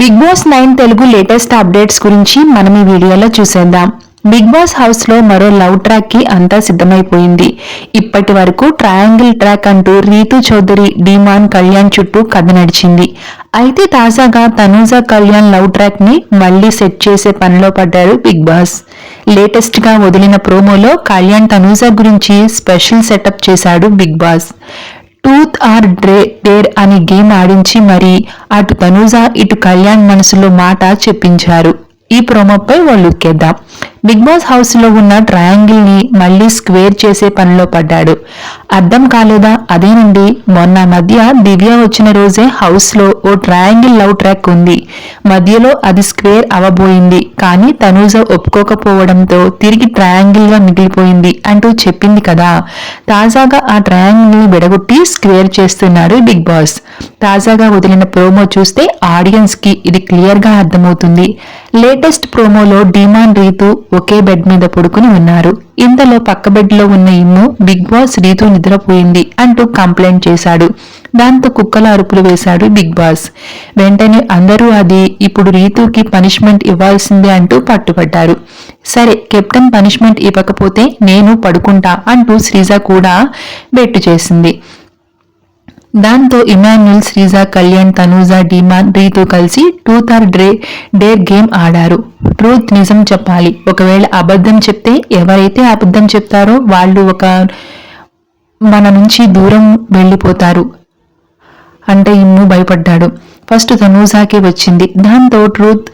Big boss nine Telugu latest updates గురించి మనం ఈ వీడియోలో చూసేద్దాం. బిగ్ బాస్ హౌస్లో మరో లవ్ ట్రాక్కి అంతా సిద్ధమైపోయింది. ఇప్పటి వరకు ట్రయాంగిల్ ట్రాక్ అంటూ రీతు చౌదరి డిమాన్ కళ్యాణ్ చుట్టూ కథ నడిచింది. అయితే తాజాగా తనూజ కళ్యాణ్ లవ్ ట్రాక్ని మళ్ళీ సెట్ చేసే పనిలో పడ్డారు బిగ్ బాస్ లేటెస్ట్గా వదిలిన ప్రోమోలో కళ్యాణ్ తనూజ గురించి స్పెషల్ సెటప్ చేశాడు బిగ్ బాస్ టూత్ ఆర్ డ్రే డేర్ అని గేమ్ ఆడించి మరి అటు తనూజ ఇటు కళ్యాణ్ మనసులో మాట చెప్పించారు. ఈ ప్రోమోపై వాళ్ళు ఎక్కేద్దాం బిగ్ బాస్ హౌస్లో ఉన్న ట్రయాంగిల్ని మళ్ళీ స్క్వేర్ చేసే పనిలో పడ్డాడు. అర్థం కాలేదా? అదేనండి. మొన్న మధ్య దివ్య వచ్చిన రోజే హౌస్లో ఓ ట్రయాంగిల్ లవ్ ట్రాక్ ఉంది. మధ్యలో అది స్క్వేర్ అవబోయింది కానీ తనూజ ఒప్పుకోకపోవడంతో తిరిగి ట్రయాంగిల్గా మిగిలిపోయింది అంటూ చెప్పింది కదా. తాజాగా ఆ ట్రయాంగిల్ని విడగొట్టి స్క్వేర్ చేస్తున్నారు బిగ్ బాస్. తాజాగా వదిలిన ప్రోమో చూస్తే ఆడియన్స్కి ఇది క్లియర్గా అర్థమవుతుంది. లేటెస్ట్ ప్రోమోలో డిమాండ్ రీతు ఒకే బెడ్ మీద పడుకుని ఉన్నారు. ఇంతలో పక్క బెడ్లో ఉన్న ఇమ్ము బిగ్ బాస్ రీతు నిద్రపోయింది అంటూ కంప్లైంట్ చేశాడు. దాంతో కుక్కల అరుపులు వేశాడు బిగ్ బాస్. వెంటనే అందరూ అది ఇప్పుడు రీతుకి పనిష్మెంట్ ఇవ్వాల్సిందే అంటూ పట్టుపడ్డారు సరే కెప్టెన్ పనిష్మెంట్ ఇవ్వకపోతే నేను పడుకుంటా అంటూ శ్రీజ కూడా బెట్టు చేసింది. దాంతో ఇమాన్యుల్ శ్రీజ కళ్యాణ్ తనూజ డిమాన్ రీతు కలిసి టూ ఆర్ డ్రే డేర్ గేమ్ ఆడారు. ట్రూత్ నిజం చెప్పాలి. ఒకవేళ అబద్ధం చెప్తే ఎవరైతే అబద్ధం చెప్తారో వాళ్ళు ఒక మన నుంచి దూరం వెళ్ళిపోతారు. అంటే ఇమ్ము భయపడ్డాడు. ఫస్ట్ తనూజాకే వచ్చింది. దాంతో ట్రూత్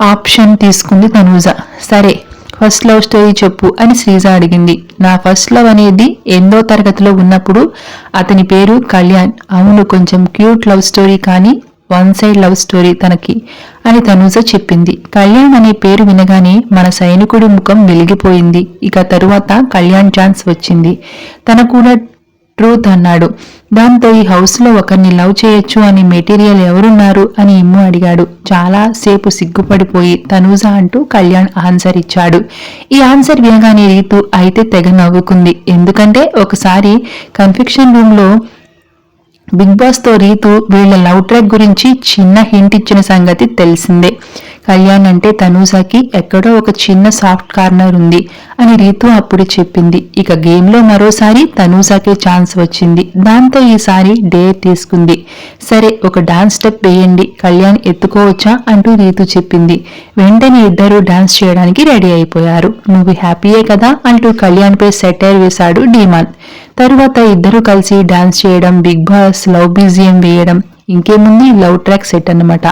ఆప్షన్ తీసుకుంది తనూజ. సరే ఫస్ట్ లవ్ స్టోరీ చెప్పు అని శ్రీజ అడిగింది. నా ఫస్ట్ లవ్ అనేది ఎనిమిదో తరగతిలో ఉన్నప్పుడు అతని పేరు కళ్యాణ్. అవును కొంచెం క్యూట్ లవ్ స్టోరీ కానీ వన్ సైడ్ లవ్ స్టోరీ తనకి అని తనూజ చెప్పింది. కళ్యాణ్ అనే పేరు వినగానే మన సైనికుడి ముఖం వెలిగిపోయింది. ఇక తరువాత కళ్యాణ్ ఛాన్స్ వచ్చింది. తన కూడా ట్రూత్ అన్నాడు. దాంతో ఈ హౌస్లో ఒకరిని లవ్ చేయొచ్చు అని మెటీరియల్ ఎవరున్నారు అని ఇమ్ము అడిగాడు. చాలా సేపు సిగ్గుపడిపోయి తనూజ అంటూ కళ్యాణ్ ఆన్సర్ ఇచ్చాడు. ఈ ఆన్సర్ వినగానే రీతు అయితే తెగ నవ్వుకుంది. ఎందుకంటే ఒకసారి కన్ఫెక్షన్ రూమ్లో బిగ్ బాస్తో రీతు వీళ్ళ లవ్ ట్రాక్ గురించి చిన్న హింట్ ఇచ్చిన సంగతి తెలిసిందే. కళ్యాణ్ అంటే తనూజాకి ఎక్కడో ఒక చిన్న సాఫ్ట్ కార్నర్ ఉంది అని రీతు అప్పుడు చెప్పింది. ఇక గేమ్లో మరోసారి తనూజాకే ఛాన్స్ వచ్చింది. దాంతో ఈసారి డే తీసుకుంది. సరే ఒక డాన్స్ స్టెప్ వేయండి. కళ్యాణ్ ఎత్తుకోవచ్చా అంటూ రీతు చెప్పింది. వెంటనే ఇద్దరు డాన్స్ చేయడానికి రెడీ అయిపోయారు. నువ్వు హ్యాపీయే కదా అంటూ కళ్యాణ్పై సెటైర్ వేశాడు డీమాన్ తరువాత ఇద్దరు కలిసి డాన్స్ చేయడం బిగ్ బాస్ లవ్ బీజియం వేయడం ఇంకేముంది? లవ్ ట్రాక్ సెట్ అన్నమాట.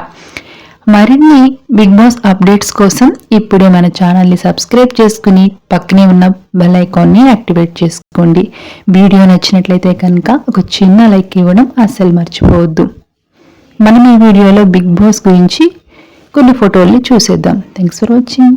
మరిన్ని బిగ్ బాస్ అప్డేట్స్ కోసం ఇప్పుడే మన ఛానల్ని సబ్స్క్రైబ్ చేసుకుని పక్కనే ఉన్న బెల్ ఐకాన్ని యాక్టివేట్ చేసుకోండి. వీడియో నచ్చినట్లయితే కనుక ఒక చిన్న లైక్ ఇవ్వడం అస్సలు మర్చిపోవద్దు. మనం ఈ వీడియోలో బిగ్ బాస్ గురించి కొన్ని ఫోటోల్ని చూసేద్దాం. Thanks for watching.